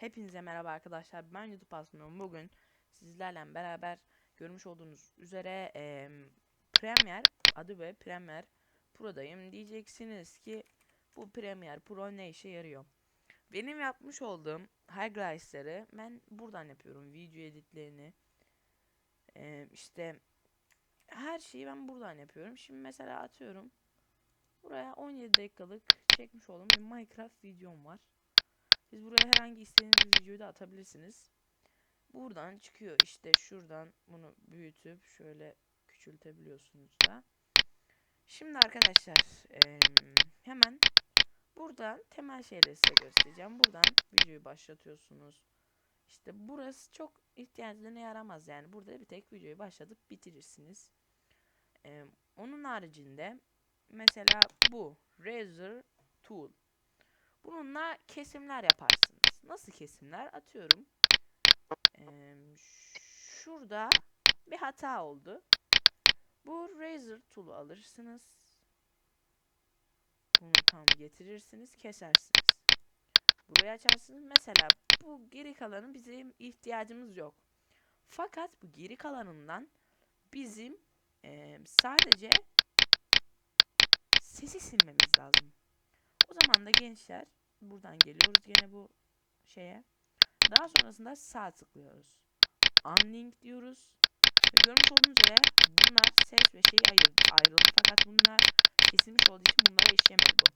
Hepinize merhaba arkadaşlar. Ben YouTube Asmıyorum. Bugün sizlerle beraber görmüş olduğunuz üzere eee Premiere, Adobe Premiere Pro'dayım. Diyeceksiniz ki bu Premiere Pro ne işe yarıyor? Benim yapmış olduğum highlights'ları ben buradan yapıyorum. Video editlerini. Eee işte her şeyi ben buradan yapıyorum. Şimdi mesela atıyorum. Buraya 17 dakikalık çekmiş olduğum bir Minecraft videom var. Siz buraya herhangi istediğiniz bir videoyu da atabilirsiniz. Buradan çıkıyor işte şuradan bunu büyütüp şöyle küçültebiliyorsunuz da. Şimdi arkadaşlar eee, hemen buradan temel şeyleri size göstereceğim. Buradan videoyu başlatıyorsunuz. İşte burası çok ihtiyacına yaramaz yani. Burada bir tek videoyu başlatıp bitirirsiniz. Eee, onun haricinde mesela bu Razor Tool. Bununla kesimler yaparsınız. Nasıl kesimler? Atıyorum. Eee, şurada bir hata oldu. Bu razor tool'u alırsınız. Bunu tam getirirsiniz, kesersiniz. Burayı açarsınız. Mesela bu geri kalanı bizim ihtiyacımız yok. Fakat bu geri kalanından bizim eee, sadece sesi silmemiz lazım. O zaman da gençler buradan geliyoruz gene bu şeye. Daha sonrasında sağ tıklıyoruz. Unlink diyoruz. Ve görmüş olduğunuz üzere bunlar ses ve şey ayırdı, ayrıldı. Fakat bunlar kesilmiş olduğu için bunlara işlemedi bu.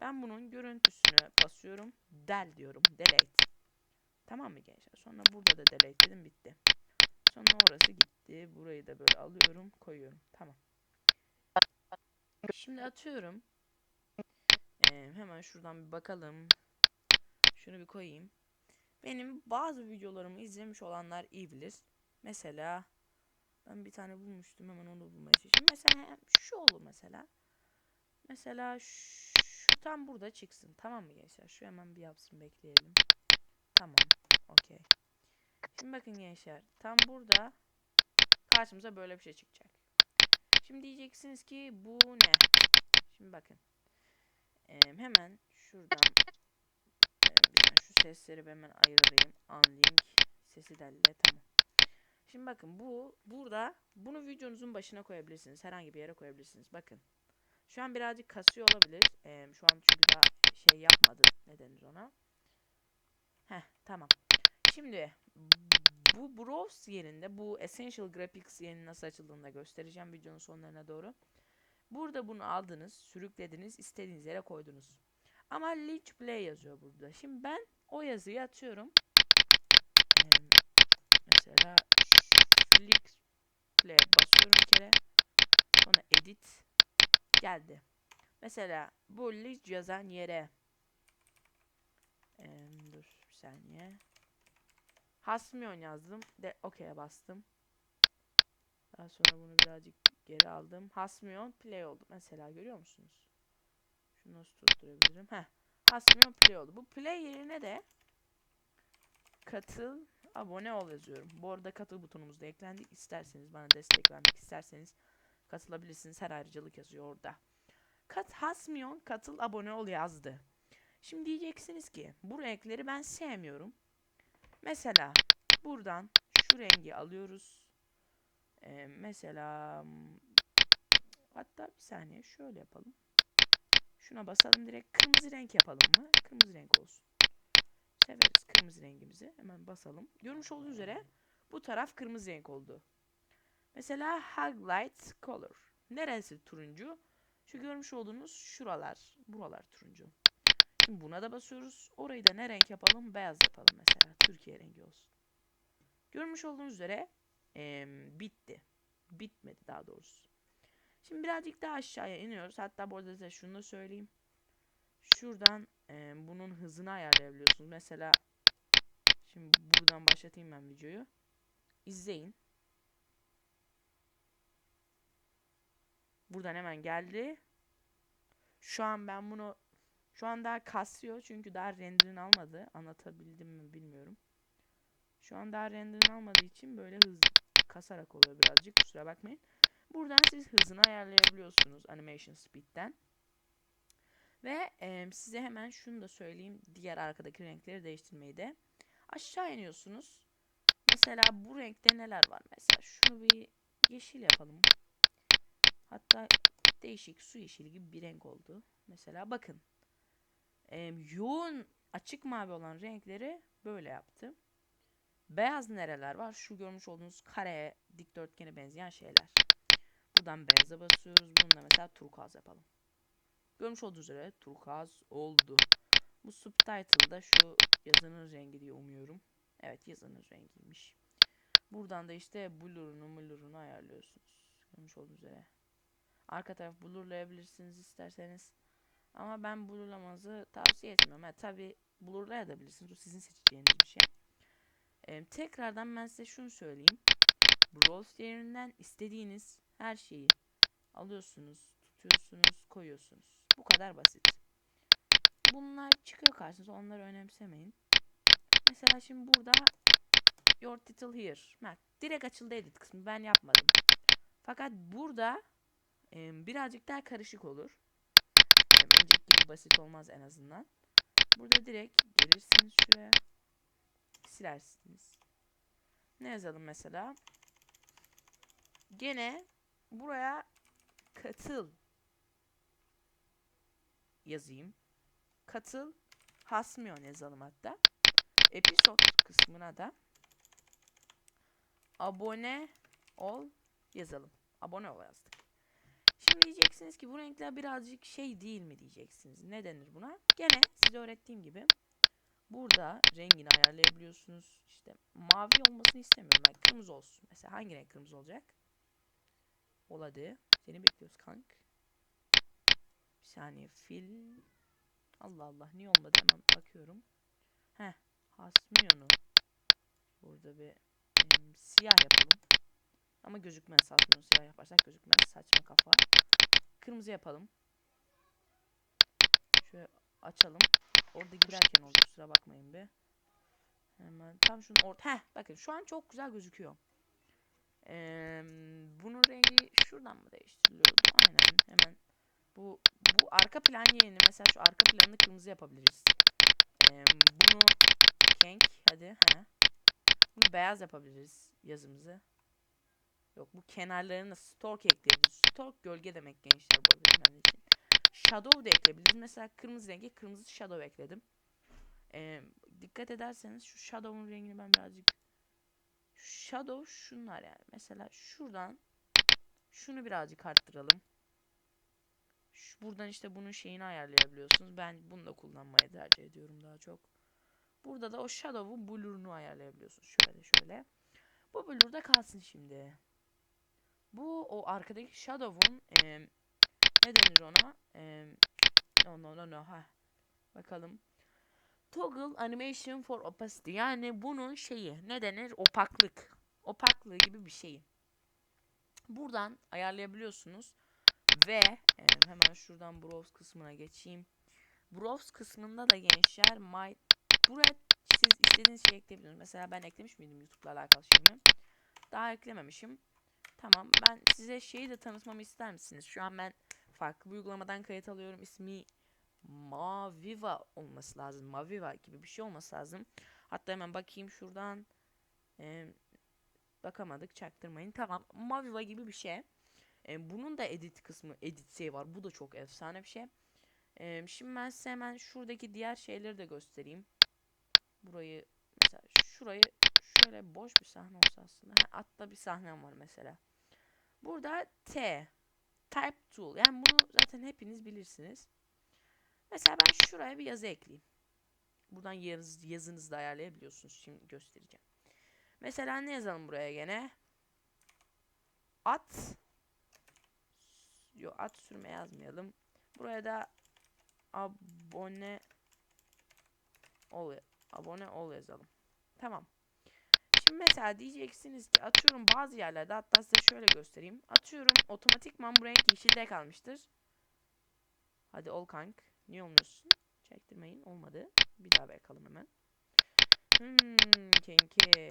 Ben bunun görüntüsünü basıyorum. Del diyorum. Delete. Tamam mı gençler? Sonra burada da delete dedim bitti. Sonra orası gitti. Burayı da böyle alıyorum koyuyorum. Tamam. Şimdi atıyorum. Ee, hemen şuradan bir bakalım. Şunu bir koyayım. Benim bazı videolarımı izlemiş olanlar iyi bilir. Mesela ben bir tane bulmuştum hemen onu bulmaya çalışıyorum. Mesela şu olur mesela. Mesela şu tam burada çıksın. Tamam mı gençler? Şu hemen bir yapsın bekleyelim. Tamam. Okey. Şimdi bakın gençler. Tam burada karşımıza böyle bir şey çıkacak. Şimdi diyeceksiniz ki bu ne? Şimdi bakın. Ee, hemen şuradan e, şu sesleri hemen ayırayım. Unlink sesi delle tamam. Şimdi bakın bu burada bunu videonuzun başına koyabilirsiniz. Herhangi bir yere koyabilirsiniz. Bakın. Şu an birazcık kasıyor olabilir. Ee, şu an çünkü daha şey yapmadı. Ne denir ona? Heh tamam. Şimdi bu Browse yerinde bu Essential Graphics yerinin nasıl açıldığını da göstereceğim videonun sonlarına doğru. Burada bunu aldınız, sürüklediniz, istediğiniz yere koydunuz. Ama Leech Play yazıyor burada. Şimdi ben o yazıyı atıyorum. Ee, mesela Leech Play basıyorum bir kere. Sonra Edit geldi. Mesela bu Leech yazan yere ee, dur bir saniye. Hasmion yazdım. De OK'ye bastım. Daha sonra bunu birazcık geri aldım. Hasmion play oldu. Mesela görüyor musunuz? Şunu nasıl tutturabilirim? Heh. Hasmion play oldu. Bu play yerine de katıl, abone ol yazıyorum. Bu arada katıl butonumuz da eklendi. İsterseniz bana destek vermek isterseniz katılabilirsiniz. Her ayrıcalık yazıyor orada. Kat Hasmion katıl abone ol yazdı. Şimdi diyeceksiniz ki bu renkleri ben sevmiyorum. Mesela buradan şu rengi alıyoruz. Ee, mesela hatta bir saniye şöyle yapalım. Şuna basalım direkt kırmızı renk yapalım mı? Kırmızı renk olsun. Severiz kırmızı rengimizi. Hemen basalım. Görmüş olduğunuz üzere bu taraf kırmızı renk oldu. Mesela highlight color. Neresi turuncu? Şu görmüş olduğunuz şuralar. Buralar turuncu. Şimdi buna da basıyoruz. Orayı da ne renk yapalım? Beyaz yapalım mesela. Türkiye rengi olsun. Görmüş olduğunuz üzere ee, bitti. Bitmedi daha doğrusu. Şimdi birazcık daha aşağıya iniyoruz. Hatta bu arada size şunu da söyleyeyim. Şuradan e, bunun hızını ayarlayabiliyorsunuz. Mesela şimdi buradan başlatayım ben videoyu. İzleyin. Buradan hemen geldi. Şu an ben bunu şu an daha kasıyor çünkü daha renderini almadı. Anlatabildim mi bilmiyorum. Şu an daha renderini almadığı için böyle hızlı kasarak oluyor birazcık. Kusura bakmayın. Buradan siz hızını ayarlayabiliyorsunuz Animation Speed'den. Ve e, size hemen şunu da söyleyeyim. Diğer arkadaki renkleri değiştirmeyi de. Aşağı iniyorsunuz. Mesela bu renkte neler var? Mesela şunu bir yeşil yapalım. Hatta değişik su yeşili gibi bir renk oldu. Mesela bakın. Ee, yoğun açık mavi olan renkleri böyle yaptım. Beyaz nereler var? Şu görmüş olduğunuz kare, dikdörtgene benzeyen şeyler. Buradan beyaza basıyoruz. Bunu da mesela turkuaz yapalım. Görmüş olduğunuz üzere turkuaz oldu. Bu subtitle'da şu yazının rengi diye umuyorum. Evet yazının rengiymiş. Buradan da işte blur'unu blur'unu ayarlıyorsunuz. Görmüş olduğunuz üzere. Arka taraf blurlayabilirsiniz isterseniz. Ama ben blurlamanızı tavsiye etmiyorum. Ha, tabi blurlayabilirsiniz. Bu sizin seçeceğiniz bir şey. Tekrardan ben size şunu söyleyeyim. Browse yerinden istediğiniz her şeyi alıyorsunuz, tutuyorsunuz, koyuyorsunuz. Bu kadar basit. Bunlar çıkıyor karşınıza. Onları önemsemeyin. Mesela şimdi burada your title here. Bak direkt açıldı edit kısmı. Ben yapmadım. Fakat burada e, birazcık daha karışık olur. E, önceki gibi basit olmaz en azından. Burada direkt gelirsiniz şuraya. Silersiniz. Ne yazalım mesela? Gene buraya katıl yazayım. Katıl Hasmion yazalım hatta. Episod kısmına da abone ol yazalım. Abone ol yazdık. Şimdi diyeceksiniz ki bu renkler birazcık şey değil mi diyeceksiniz. Ne denir buna? Gene size öğrettiğim gibi burada rengini ayarlayabiliyorsunuz. İşte mavi olmasını istemiyorum ben. Kırmızı olsun. Mesela hangi renk kırmızı olacak? Ol hadi. Seni bekliyoruz kank. Bir saniye fil. Allah Allah niye olmadı hemen bakıyorum. Heh. Hasmiyonu. Burada bir em, siyah yapalım. Ama gözükmez. Hasmiyonu siyah yaparsak gözükmez. Saçma kafa. Kırmızı yapalım. Şöyle açalım. Orada girerken oldu. Kusura bakmayın be. Hemen tam şunu orta. Heh bakın şu an çok güzel gözüküyor. Ee, bunun rengi şuradan mı değiştiriliyordu? Aynen hemen. Bu bu arka plan yerini mesela şu arka planını kırmızı yapabiliriz. Ee, bunu kenk hadi he. Bunu beyaz yapabiliriz yazımızı. Yok bu kenarlarına stork ekleyebiliriz. Stork gölge demek gençler bu için. Shadow da ekleyebiliriz. Mesela kırmızı rengi kırmızı shadow ekledim. Ee, dikkat ederseniz şu shadow'un rengini ben birazcık shadow şunlar yani. Mesela şuradan şunu birazcık arttıralım. Şu, buradan işte bunun şeyini ayarlayabiliyorsunuz. Ben bunu da kullanmayı tercih ediyorum daha çok. Burada da o shadow'un blur'unu ayarlayabiliyorsunuz. Şöyle şöyle. Bu blur da kalsın şimdi. Bu o arkadaki shadow'un e, ne denir ona? E, no no no ha. Bakalım. Toggle animation for opacity. Yani bunun şeyi ne denir? Opaklık. Opaklığı gibi bir şeyi. Buradan ayarlayabiliyorsunuz. Ve e, hemen şuradan browse kısmına geçeyim. Browse kısmında da gençler my buraya siz istediğiniz şeyi ekleyebilirsiniz. Mesela ben eklemiş miydim YouTube'la alakalı şeyimi? Daha eklememişim. Tamam ben size şeyi de tanıtmamı ister misiniz? Şu an ben farklı bir uygulamadan kayıt alıyorum. İsmi Maviva olması lazım. Maviva gibi bir şey olması lazım. Hatta hemen bakayım şuradan. Ee, bakamadık çaktırmayın. Tamam Maviva gibi bir şey. Ee, bunun da edit kısmı, edit şey var. Bu da çok efsane bir şey. Ee, şimdi ben size hemen şuradaki diğer şeyleri de göstereyim. Burayı mesela şurayı şöyle boş bir sahne olsa aslında. Ha, atta bir sahnem var mesela. Burada T. Type Tool. Yani bunu zaten hepiniz bilirsiniz. Mesela ben şuraya bir yazı ekleyeyim. Buradan yaz, yazınızı da ayarlayabiliyorsunuz. Şimdi göstereceğim. Mesela ne yazalım buraya gene? At. Yok at sürme yazmayalım. Buraya da abone ol abone ol yazalım. Tamam. Mesela diyeceksiniz ki atıyorum bazı yerlerde hatta size şöyle göstereyim. Atıyorum otomatikman bu renk yeşilde kalmıştır. Hadi ol kank. Niye olmuyorsun? Çektirmeyin. Olmadı. Bir daha bakalım hemen. Hmm, kenki.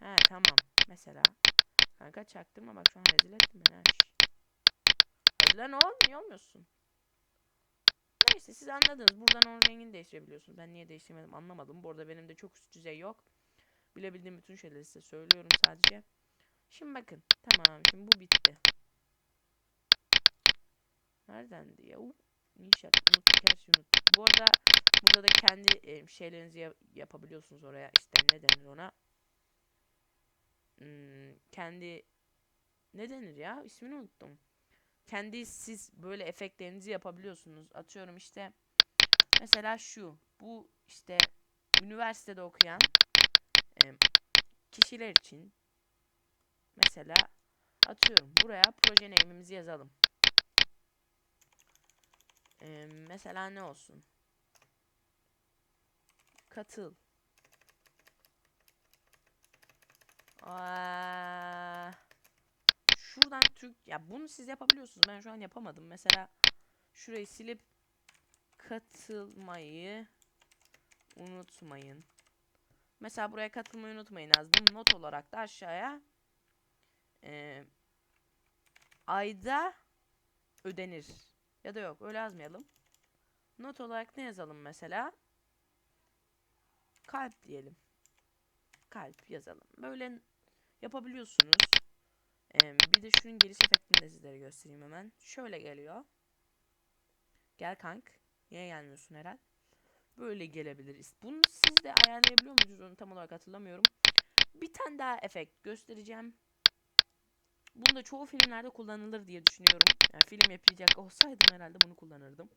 He tamam. Mesela. Kanka çaktırma bak şu an rezil ettim beni. Hadi lan ol. Niye olmuyorsun? Neyse siz anladınız. Buradan onun rengini değiştirebiliyorsunuz. Ben niye değiştirmedim anlamadım. Bu arada benim de çok üst düzey yok. Bilebildiğim bütün şeyleri size söylüyorum sadece. Şimdi bakın. Tamam şimdi bu bitti. Neredendi ya? Uh, Nişat unuttuk her şeyi unuttuk. Bu arada burada da kendi e, şeylerinizi ya- yapabiliyorsunuz oraya. İşte ne denir ona? Hmm, kendi ne denir ya? İsmini unuttum. Kendi siz böyle efektlerinizi yapabiliyorsunuz. Atıyorum işte mesela şu. Bu işte üniversitede okuyan e, kişiler için mesela atıyorum buraya proje name'imizi yazalım. E, mesela ne olsun? Katıl. Aa, şuradan Türk ya bunu siz yapabiliyorsunuz. Ben şu an yapamadım. Mesela şurayı silip katılmayı unutmayın. Mesela buraya katılmayı unutmayın yazdım. Not olarak da aşağıya eee, ayda ödenir. Ya da yok öyle yazmayalım. Not olarak ne yazalım mesela? Kalp diyelim. Kalp yazalım. Böyle yapabiliyorsunuz. Ee, bir de şunun geliş efektini de sizlere göstereyim hemen. Şöyle geliyor. Gel kank. Niye gelmiyorsun Eren? Böyle gelebiliriz. Bunu siz de ayarlayabiliyor musunuz? Onu tam olarak hatırlamıyorum. Bir tane daha efekt göstereceğim. Bunu da çoğu filmlerde kullanılır diye düşünüyorum. Yani film yapacak olsaydım herhalde bunu kullanırdım.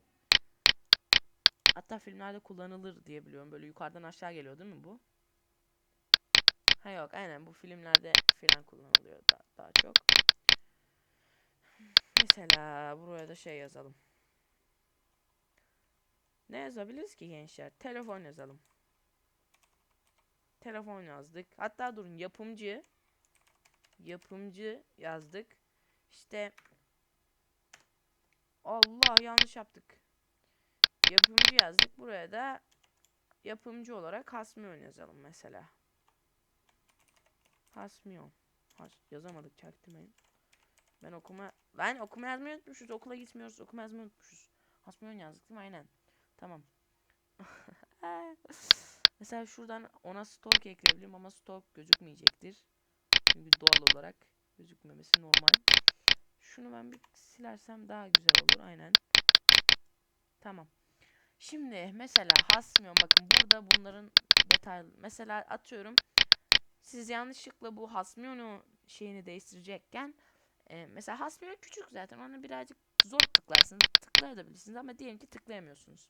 Hatta filmlerde kullanılır diye biliyorum. Böyle yukarıdan aşağı geliyor değil mi bu? Ha yok aynen bu filmlerde filan kullanılıyor da, daha çok. Mesela buraya da şey yazalım. Ne yazabiliriz ki gençler? Telefon yazalım. Telefon yazdık. Hatta durun yapımcı yapımcı yazdık. İşte Allah yanlış yaptık. Yapımcı yazdık. Buraya da yapımcı olarak Hasmion yazalım mesela. Hasmion. Has yazamadık çaktırmayın. Ben okuma ben okuma yazmayı unutmuşuz. Okula gitmiyoruz. Okuma yazmayı unutmuşuz. Hasmion yazdık değil mi? Aynen. Tamam. Mesela şuradan ona stalk ekleyebilirim ama stalk gözükmeyecektir. Çünkü doğal olarak gözükmemesi normal. Şunu ben bir silersem daha güzel olur. Aynen. Tamam. Şimdi mesela Hasmion bakın burada bunların detaylı. Mesela atıyorum siz yanlışlıkla bu Hasmion'u şeyini değiştirecekken e, mesela Hasmion küçük zaten onu birazcık zor tıklarsınız. Tıklayabilirsiniz ama diyelim ki tıklayamıyorsunuz.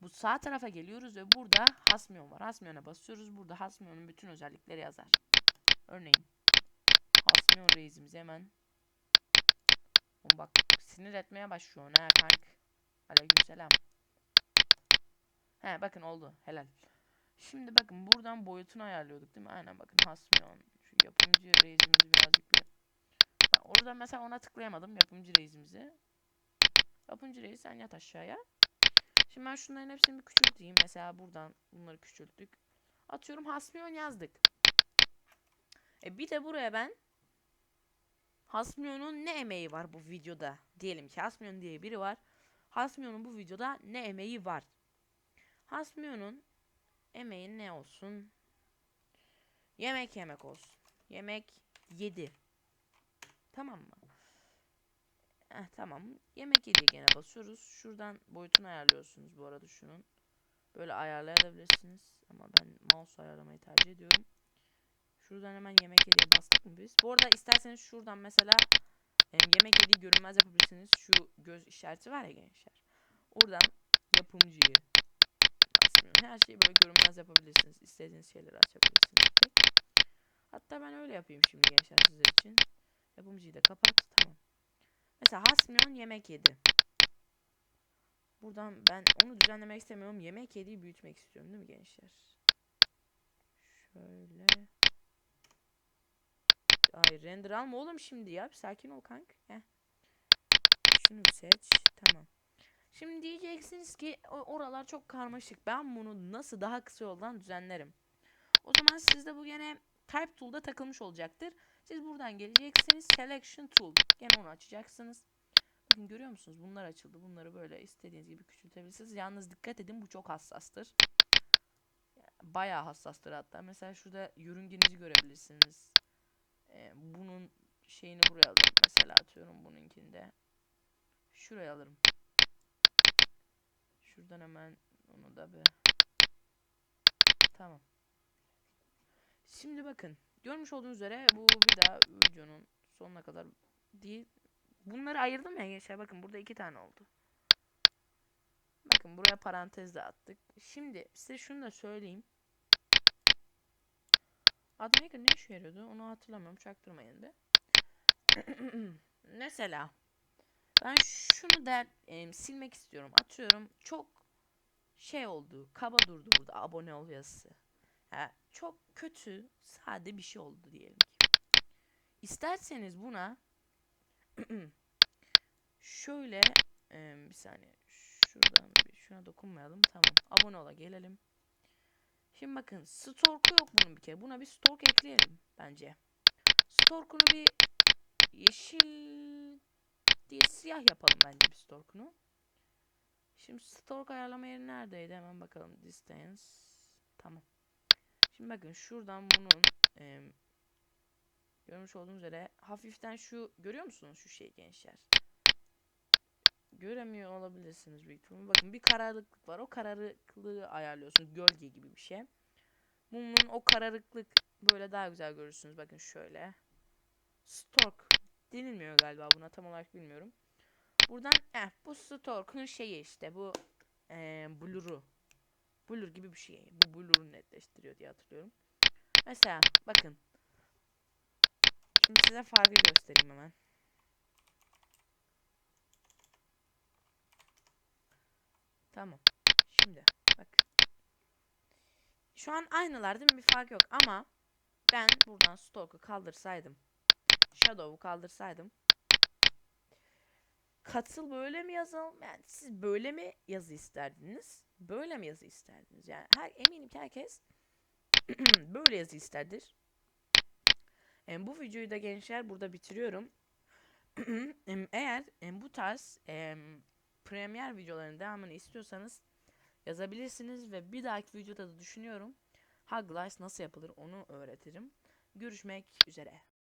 Bu sağ tarafa geliyoruz ve burada Hasmion var. Hasmion'a basıyoruz. Burada Hasmion'un bütün özellikleri yazar. Örneğin Hasmion reisimizi hemen Oğlum bak sinir etmeye başlıyor ne kank. Aleykümselam. He bakın oldu helal. Şimdi bakın buradan boyutunu ayarlıyorduk değil mi? Aynen bakın Hasmion. Şu yapımcı reisimizi birazcık bir... Ben orada mesela ona tıklayamadım yapımcı reisimizi. Yapımcı reis sen yat aşağıya. Şimdi ben şunların hepsini bir küçülteyim. Mesela buradan bunları küçülttük. Atıyorum Hasmion yazdık. E bir de buraya ben Hasmion'un ne emeği var bu videoda? Diyelim ki Hasmion diye biri var. Hasmion'un bu videoda ne emeği var? Hasmion'un emeği ne olsun? Yemek yemek olsun. Yemek yedi. Tamam mı? Eh, tamam. Yemek yedi gene basıyoruz. Şuradan boyutunu ayarlıyorsunuz bu arada şunun. Böyle ayarlayabilirsiniz. Ama ben mouse ayarlamayı tercih ediyorum. Şuradan hemen yemek yediye bastık mı biz? Bu arada isterseniz şuradan mesela yemek yediği görünmez yapabilirsiniz. Şu göz işareti var ya gençler. Oradan yapımcıyı Her şeyi böyle görünmez yapabilirsiniz. İstediğiniz şeyleri açabilirsiniz. Hatta ben öyle yapayım şimdi gençler sizler için. Yapımcıyı da kapat. Tamam. Mesela Hasmion yemek yedi. Buradan ben onu düzenlemek istemiyorum. Yemek yediği büyütmek istiyorum değil mi gençler? Şöyle. Ay render alma oğlum şimdi ya. Bir sakin ol kank. Heh. Şunu seç. Tamam. Şimdi diyeceksiniz ki "O- oralar çok karmaşık. Ben bunu nasıl daha kısa yoldan düzenlerim? O zaman sizde bu gene Type Tool'da takılmış olacaktır. Siz buradan geleceksiniz. Selection Tool. Gene onu açacaksınız. bakın görüyor musunuz? Bunlar açıldı. Bunları böyle istediğiniz gibi küçültebilirsiniz. Yalnız dikkat edin bu çok hassastır. Bayağı hassastır hatta. Mesela şurada yörüngenizi görebilirsiniz. Ee, bunun şeyini buraya alırım. Mesela atıyorum bununkinde. Şuraya alırım. Şuradan hemen onu da bir. Tamam. Şimdi bakın. Görmüş olduğunuz üzere bu bir daha videonun sonuna kadar değil. Bunları ayırdım ya gençler. Bakın burada iki tane oldu. Bakın buraya parantez de attık. Şimdi size şunu da söyleyeyim. Admaker ne işe yarıyordu? Onu hatırlamıyorum. Çaktırmayın bir. Mesela ben şunu der em, silmek istiyorum. Atıyorum çok şey oldu. Kaba durdu burada abone ol. Ha, çok kötü, sade bir şey oldu diyelim ki. İsterseniz buna şöyle em, bir saniye şuradan bir şuna dokunmayalım. Tamam. Abone ola gelelim. Şimdi bakın stork'u yok bunun bir kere. Buna bir stork ekleyelim bence. Stork'unu bir yeşil diye siyah yapalım bence bir stork'unu. Şimdi stork ayarlama yeri neredeydi? Hemen bakalım. Distance. Tamam. Şimdi bakın şuradan bunun em, görmüş olduğunuz üzere hafiften şu görüyor musunuz şu şey gençler? Göremiyor olabilirsiniz büyük ihtimalle. Bakın bir kararıklık var. O kararıklığı ayarlıyorsunuz. Gölge gibi bir şey. Bunun o kararıklık böyle daha güzel görürsünüz. Bakın şöyle. Stork denilmiyor galiba buna tam olarak bilmiyorum. Buradan eh bu Stork'un şeyi işte bu ee, blur'u. Blur gibi bir şey. Bu blur'u netleştiriyor diye hatırlıyorum. Mesela bakın. Şimdi size farkı göstereyim hemen. Tamam. Şimdi bak. Şu an aynılar değil mi? Bir fark yok ama ben buradan Stalk'u kaldırsaydım. Shadow'u kaldırsaydım. Katıl böyle mi yazalım? Yani siz böyle mi yazı isterdiniz? Böyle mi yazı isterdiniz? Yani her, eminim ki herkes böyle yazı isterdir. Em, bu videoyu da gençler burada bitiriyorum. Eğer bu tarz em, Premiere videolarının devamını istiyorsanız yazabilirsiniz ve bir dahaki videoda da düşünüyorum Hug Lice nasıl yapılır onu öğretirim. Görüşmek üzere.